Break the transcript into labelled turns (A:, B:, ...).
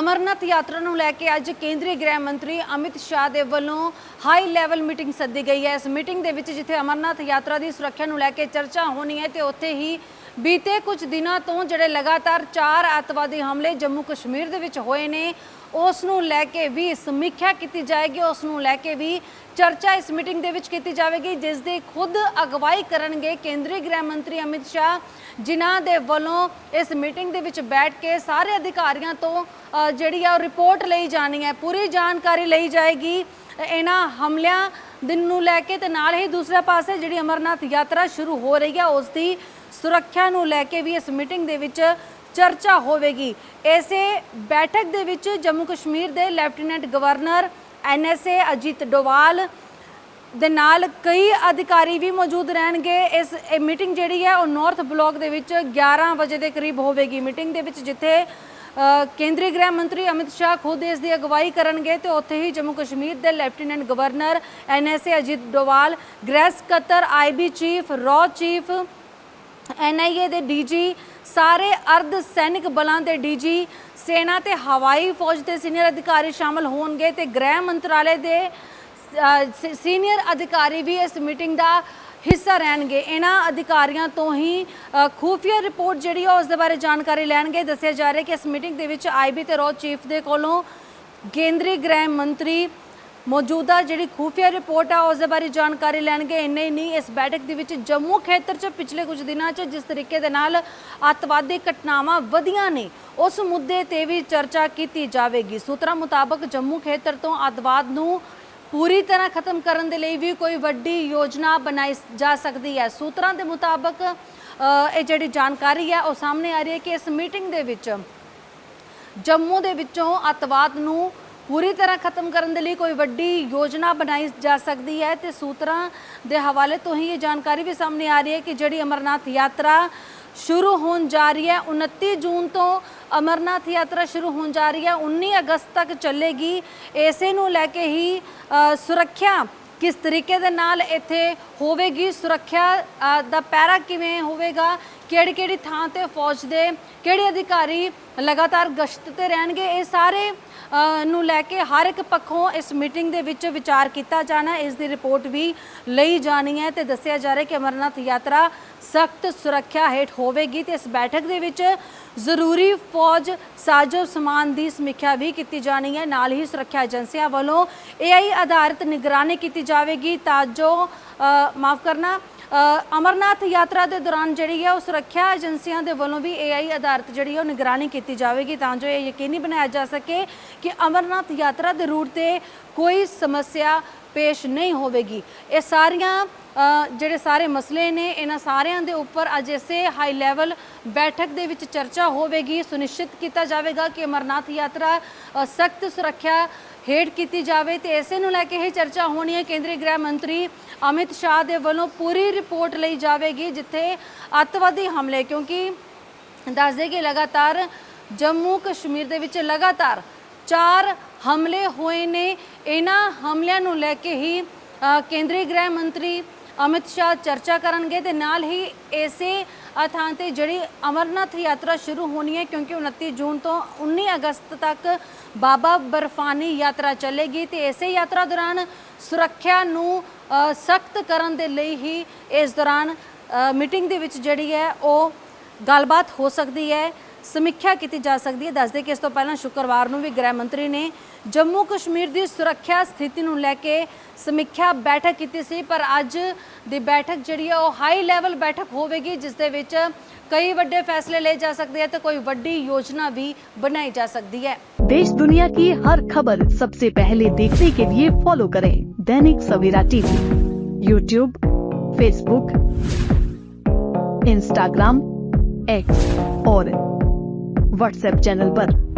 A: ਅਮਰਨਾਥ ਯਾਤਰਾ ਨੂੰ ਲੈ ਕੇ ਅੱਜ ਕੇਂਦਰੀ ਗ੍ਰਹਿ ਮੰਤਰੀ ਅਮਿਤ ਸ਼ਾਹ ਦੇ ਵੱਲੋਂ ਹਾਈ ਲੈਵਲ ਮੀਟਿੰਗ ਸੱਦੀ ਗਈ ਹੈ। ਇਸ ਮੀਟਿੰਗ ਦੇ ਵਿੱਚ ਜਿੱਥੇ ਅਮਰਨਾਥ ਯਾਤਰਾ ਦੀ ਸੁਰੱਖਿਆ ਨੂੰ ਲੈ ਕੇ ਚਰਚਾ ਹੋਣੀ ਹੈ ਤੇ ਉੱਥੇ ਹੀ ਬੀਤੇ ਕੁਝ ਦਿਨਾਂ ਤੋਂ ਜਿਹੜੇ ਲਗਾਤਾਰ ਚਾਰ ਅੱਤਵਾਦੀ ਹਮਲੇ ਜੰਮੂ ਕਸ਼ਮੀਰ ਦੇ ਵਿੱਚ ਹੋਏ ਨੇ ਉਸ ਨੂੰ ਲੈ ਕੇ ਵੀ ਸਮੀਖਿਆ ਕੀਤੀ ਜਾਏਗੀ ਉਸ ਨੂੰ ਲੈ ਕੇ ਵੀ ਚਰਚਾ ਇਸ ਮੀਟਿੰਗ ਦੇ ਵਿੱਚ ਕੀਤੀ ਜਾਵੇਗੀ ਜਿਸ ਦੀ ਖੁਦ ਅਗਵਾਈ ਕਰਨਗੇ ਕੇਂਦਰੀ ਗ੍ਰਹਿ ਮੰਤਰੀ ਅਮਿਤ ਸ਼ਾਹ, ਜਿਨ੍ਹਾਂ ਦੇ ਵੱਲੋਂ ਇਸ ਮੀਟਿੰਗ ਦੇ ਵਿੱਚ ਬੈਠ ਕੇ ਸਾਰੇ ਅਧਿਕਾਰੀਆਂ ਤੋਂ ਜਿਹੜੀ ਆ ਉਹ ਰਿਪੋਰਟ ਲਈ ਜਾਣੀ ਹੈ, ਪੂਰੀ ਜਾਣਕਾਰੀ ਲਈ ਜਾਏਗੀ। ਇਹਨਾਂ ਹਮਲਿਆਂ ਦਿਨ ਨੂੰ ਲੈ ਕੇ ਤੇ ਨਾਲ ਹੀ ਦੂਸਰੇ ਪਾਸੇ ਜਿਹੜੀ ਅਮਰਨਾਥ ਯਾਤਰਾ ਸ਼ੁਰੂ ਹੋ ਰਹੀ ਹੈ ਉਸ ਦੀ ਸੁਰੱਖਿਆ ਨੂੰ ਲੈ ਕੇ ਵੀ ਇਸ ਮੀਟਿੰਗ ਦੇ ਵਿੱਚ ਚਰਚਾ ਹੋਵੇਗੀ। ਇਸੇ ਬੈਠਕ ਦੇ ਵਿੱਚ ਜੰਮੂ ਕਸ਼ਮੀਰ ਦੇ lieutenant governor NSA Ajit Doval ਦੇ ਨਾਲ ਕਈ ਅਧਿਕਾਰੀ ਵੀ ਮੌਜੂਦ ਰਹਿਣਗੇ। ਇਸ, ਇਹ ਮੀਟਿੰਗ ਜਿਹੜੀ ਹੈ, ਉਹ ਨਾਰਥ ਬਲਾਕ ਦੇ ਵਿੱਚ 11 ਵਜੇ ਦੇ ਕਰੀਬ ਹੋਵੇਗੀ। ਮੀਟਿੰਗ ਦੇ ਵਿੱਚ ਜਿੱਥੇ ਕੇਂਦਰੀ ਗ੍ਰਹਿ ਮੰਤਰੀ ਅਮਿਤ ਸ਼ਾਹ ਖੁਦ ਇਸ ਦੀ ਅਗਵਾਈ ਕਰਨਗੇ ਤੇ ਉੱਥੇ ਹੀ ਜੰਮੂ ਕਸ਼ਮੀਰ ਦੇ lieutenant governor NSA Ajit Doval, ਗ੍ਰਹਿ ਸਕੱਤਰ ਆਈਬੀ ਚੀਫ, ਰॉ ਚੀਫ ਐਨਆਈਏ ਦੇ ਡੀਜੀ ਸਾਰੇ ਅਰਧ ਸੈਨਿਕ ਬਲਾਂ ਦੇ ਡੀਜੀ ਸੈਨਾ ਤੇ ਹਵਾਈ ਫੌਜ ਦੇ ਸੀਨੀਅਰ ਅਧਿਕਾਰੀ ਸ਼ਾਮਲ ਹੋਣਗੇ ਤੇ ਗ੍ਰਹਿ ਮੰਤਰਾਲੇ ਦੇ ਸੀਨੀਅਰ ਅਧਿਕਾਰੀ ਵੀ ਇਸ ਮੀਟਿੰਗ ਦਾ ਹਿੱਸਾ ਰਹਿਣਗੇ। ਇਹਨਾਂ ਅਧਿਕਾਰੀਆਂ ਤੋਂ ਹੀ ਅ, ਖੂਫੀਆ ਰਿਪੋਰਟ ਜਿਹੜੀ ਆ ਉਸ ਦੇ ਬਾਰੇ ਜਾਣਕਾਰੀ ਲੈਣਗੇ। ਦੱਸਿਆ ਜਾ ਰਿਹਾ ਕਿ ਇਸ ਮੀਟਿੰਗ ਦੇ ਵਿੱਚ ਆਈਬੀ ਤੇ ਰੋ ਚੀਫ ਦੇ ਕੋਲੋਂ ਕੇਂਦਰੀ ਗ੍ਰਹਿ ਮੰਤਰੀ ਮੌਜੂਦਾ ਜਿਹੜੀ ਖੂਫੀਆ ਰਿਪੋਰਟ ਆ ਉਸ ਦੇ ਬਾਰੇ ਜਾਣਕਾਰੀ ਲੈਣਗੇ। ਇੰਨੇ ਹੀ ਨਹੀਂ, ਇਸ ਬੈਠਕ ਦੇ ਵਿੱਚ ਜੰਮੂ ਖੇਤਰ 'ਚ ਪਿਛਲੇ ਕੁਝ ਦਿਨਾਂ 'ਚ ਜਿਸ ਤਰੀਕੇ ਦੇ ਨਾਲ ਅੱਤਵਾਦੀ ਘਟਨਾਵਾਂ ਵਧੀਆਂ ਨੇ, ਉਸ ਮੁੱਦੇ ਤੇ ਵੀ ਚਰਚਾ ਕੀਤੀ ਜਾਵੇਗੀ। ਸੂਤਰਾਂ ਮੁਤਾਬਕ ਜੰਮੂ ਖੇਤਰ ਤੋਂ ਅੱਤਵਾਦ ਨੂੰ ਪੂਰੀ ਤਰ੍ਹਾਂ ਖਤਮ ਕਰਨ ਦੇ ਲਈ ਵੀ ਕੋਈ ਵੱਡੀ ਯੋਜਨਾ ਬਣਾਈ ਜਾ ਸਕਦੀ ਹੈ। ਸੂਤਰਾਂ ਦੇ ਮੁਤਾਬਕ ਇਹ ਜਿਹੜੀ ਜਾਣਕਾਰੀ ਹੈ, ਉਹ ਸਾਹਮਣੇ ਆ ਰਹੀ ਹੈ ਕਿ ਇਸ ਮੀਟਿੰਗ ਦੇ ਵਿੱਚ ਜੰਮੂ ਦੇ ਵਿੱਚੋਂ ਅੱਤਵਾਦ ਨੂੰ ਪੂਰੀ ਤਰ੍ਹਾਂ ਖਤਮ ਕਰਨ ਦੇ ਲਈ ਕੋਈ ਵੱਡੀ ਯੋਜਨਾ ਬਣਾਈ ਜਾ ਸਕਦੀ ਹੈ ਤੇ ਸੂਤਰਾਂ ਦੇ ਹਵਾਲੇ ਤੋਂ ਹੀ ਇਹ ਜਾਣਕਾਰੀ ਵੀ ਸਾਹਮਣੇ ਆ ਰਹੀ ਹੈ ਕਿ ਜਿਹੜੀ ਅਮਰਨਾਥ ਯਾਤਰਾ ਸ਼ੁਰੂ ਹੋਣ ਜਾ ਰਹੀ ਹੈ 29 ਜੂਨ ਤੋਂ ਅਮਰਨਾਥ ਯਾਤਰਾ ਸ਼ੁਰੂ ਹੋਣ ਜਾ ਰਹੀ ਹੈ 19 ਅਗਸਤ ਤੱਕ ਚੱਲੇਗੀ। ਇਸੇ ਨੂੰ ਲੈ ਕੇ ਹੀ ਸੁਰੱਖਿਆ ਕਿਸ ਤਰੀਕੇ ਦੇ ਨਾਲ ਇੱਥੇ ਹੋਵੇਗੀ, ਸੁਰੱਖਿਆ ਦਾ ਪੈਰਾ ਕਿਵੇਂ ਹੋਵੇਗਾ ਕਿਹੜੀ ਕਿਹੜੀ ਥਾਂ ਤੇ ਫੌਜ ਦੇ ਕਿਹੜੇ ਅਧਿਕਾਰੀ ਲਗਾਤਾਰ ਗਸ਼ਤ ਤੇ ਰਹਿਣਗੇ, ਇਹ ਸਾਰੇ ਨੂੰ ਲੈ ਕੇ ਹਰ ਇੱਕ ਪੱਖੋਂ ਇਸ ਮੀਟਿੰਗ ਦੇ ਵਿੱਚ ਵਿਚਾਰ ਕੀਤਾ ਜਾਣਾ, ਇਸ ਦੀ ਰਿਪੋਰਟ ਵੀ ਲਈ ਜਾਣੀ ਹੈ ਤੇ ਦੱਸਿਆ ਜਾ ਰਿਹਾ ਕਿ ਅਮਰਨਾਥ ਯਾਤਰਾ ਸਖਤ ਸੁਰੱਖਿਆ ਹੇਠ ਹੋਵੇਗੀ ਤੇ ਇਸ ਬੈਠਕ ਦੇ ਵਿੱਚ ਜ਼ਰੂਰੀ ਫੌਜ ਸਾਜੋ ਸਮਾਨ ਦੀ ਸਮੀਖਿਆ ਵੀ ਕੀਤੀ ਜਾਣੀ ਹੈ। ਨਾਲ ਹੀ ਸੁਰੱਖਿਆ ਏਜੰਸੀਆਂ ਵੱਲੋਂ AI ਆਧਾਰਿਤ ਨਿਗਰਾਨੀ ਕੀਤੀ ਜਾਵੇਗੀ ਤਾਂ ਜੋ ਮਾਫ ਕਰਨਾ ਅਮਰਨਾਥ ਯਾਤਰਾ ਦੇ ਦੌਰਾਨ ਜਿਹੜੀ ਹੈ ਉਹ ਸੁਰੱਖਿਆ ਏਜੰਸੀਆਂ ਦੇ ਵੱਲੋਂ ਵੀ AI ਆਧਾਰਿਤ ਜਿਹੜੀ ਹੈ ਉਹ ਨਿਗਰਾਨੀ ਕੀਤੀ ਜਾਵੇਗੀ ਤਾਂ ਜੋ ਇਹ ਯਕੀਨੀ ਬਣਾਇਆ ਜਾ ਸਕੇ ਕਿ ਅਮਰਨਾਥ ਯਾਤਰਾ ਦੇ ਰੂਟ ਤੇ ਕੋਈ ਸਮੱਸਿਆ ਪੇਸ਼ ਨਹੀਂ ਹੋਵੇਗੀ। ਇਹ ਸਾਰੀਆਂ ਜਿਹੜੇ ਸਾਰੇ ਮਸਲੇ ਨੇ, ਇਹਨਾਂ ਸਾਰਿਆਂ ਦੇ ਉੱਪਰ ਅੱਜ ਇਸੇ ਹਾਈ ਲੈਵਲ ਬੈਠਕ ਦੇ ਵਿੱਚ ਚਰਚਾ ਹੋਵੇਗੀ। ਸੁਨਿਸ਼ਚਿਤ ਕੀਤਾ ਜਾਵੇਗਾ ਕਿ ਅਮਰਨਾਥ ਯਾਤਰਾ ਸਖਤ ਸੁਰੱਖਿਆ ਹੇਠ ਕੀਤੀ ਜਾਵੇ ਤੇ ਇਸੇ ਨੂੰ ਲੈ ਕੇ ਇਹ ਚਰਚਾ ਹੋਣੀ ਹੈ। ਕੇਂਦਰੀ ਗ੍ਰਹਿ ਮੰਤਰੀ ਅਮਿਤ ਸ਼ਾਹ ਦੇ ਵੱਲੋਂ ਪੂਰੀ ਰਿਪੋਰਟ ਲਈ ਜਾਵੇਗੀ, ਜਿੱਥੇ ਅੱਤਵਾਦੀ ਹਮਲੇ, ਕਿਉਂਕਿ ਦੱਸਦੇ ਕਿ ਲਗਾਤਾਰ ਜੰਮੂ ਕਸ਼ਮੀਰ ਦੇ ਵਿੱਚ ਲਗਾਤਾਰ ਚਾਰ ਹਮਲੇ ਹੋਏ ਨੇ। ਇਹਨਾਂ ਹਮਲਿਆਂ ਨੂੰ ਲੈ ਕੇ ਹੀ ਕੇਂਦਰੀ ਗ੍ਰਹਿ ਮੰਤਰੀ ਅਮਿਤ ਸ਼ਾਹ ਚਰਚਾ ਕਰਨਗੇ ਤੇ ਨਾਲ ਹੀ ਇਸੇ ਥਾਂ ਤੇ ਜਿਹੜੀ ਅਮਰਨਾਥ ਯਾਤਰਾ ਸ਼ੁਰੂ ਹੋਣੀ ਹੈ, ਕਿਉਂਕਿ 29 ਜੂਨ ਤੋਂ 19 ਅਗਸਤ ਤੱਕ ਬਾਬਾ ਬਰਫਾਨੀ ਯਾਤਰਾ ਚੱਲੇਗੀ ਤੇ ਇਸੇ ਯਾਤਰਾ ਦੌਰਾਨ ਸੁਰੱਖਿਆ ਨੂੰ ਸਖਤ ਕਰਨ ਦੇ ਲਈ ਹੀ ਇਸ ਦੌਰਾਨ ਮੀਟਿੰਗ ਦੇ ਵਿੱਚ ਜਿਹੜੀ ਹੈ ਉਹ ਗੱਲਬਾਤ ਹੋ ਸਕਦੀ ਹੈ। ਸਮੀਖਿਆ ਕੀਤੀ ਜਾ ਸਕਦੀ ਹੈ ਦੱਸਦੇ ਕਿ ਇਸ ਤੋਂ ਪਹਿਲਾਂ ਸ਼ੁੱਕਰਵਾਰ ਨੂੰ ਵੀ ਗ੍ਰਹਿ ਮੰਤਰੀ ਨੇ ਜੰਮੂ ਕਸ਼ਮੀਰ ਦੀ ਸੁਰੱਖਿਆ ਸਥਿਤੀ ਨੂੰ ਲੈ ਕੇ ਸਮੀਖਿਆ ਬੈਠਕ ਕੀਤੀ ਸੀ ਪਰ ਅੱਜ ਦੀ ਬੈਠਕ ਜਿਹੜੀ ਹੈ ਉਹ ਹਾਈ ਲੈਵਲ ਬੈਠਕ ਹੋਵੇਗੀ ਜਿਸ ਦੇ ਵਿੱਚ ਕਈ ਵੱਡੇ ਫੈਸਲੇ ਲਏ ਜਾ ਸਕਦੇ ਹੈ ਤੇ ਕੋਈ ਵੱਡੀ ਯੋਜਨਾ ਵੀ ਬਣਾਈ ਜਾ ਸਕਦੀ ਹੈ
B: देश दुनिया की हर खबर सबसे पहले देखने के लिए फॉलो करें Dainik Savera TV YouTube Facebook Instagram X और व्हाट्सएप चैनल पर।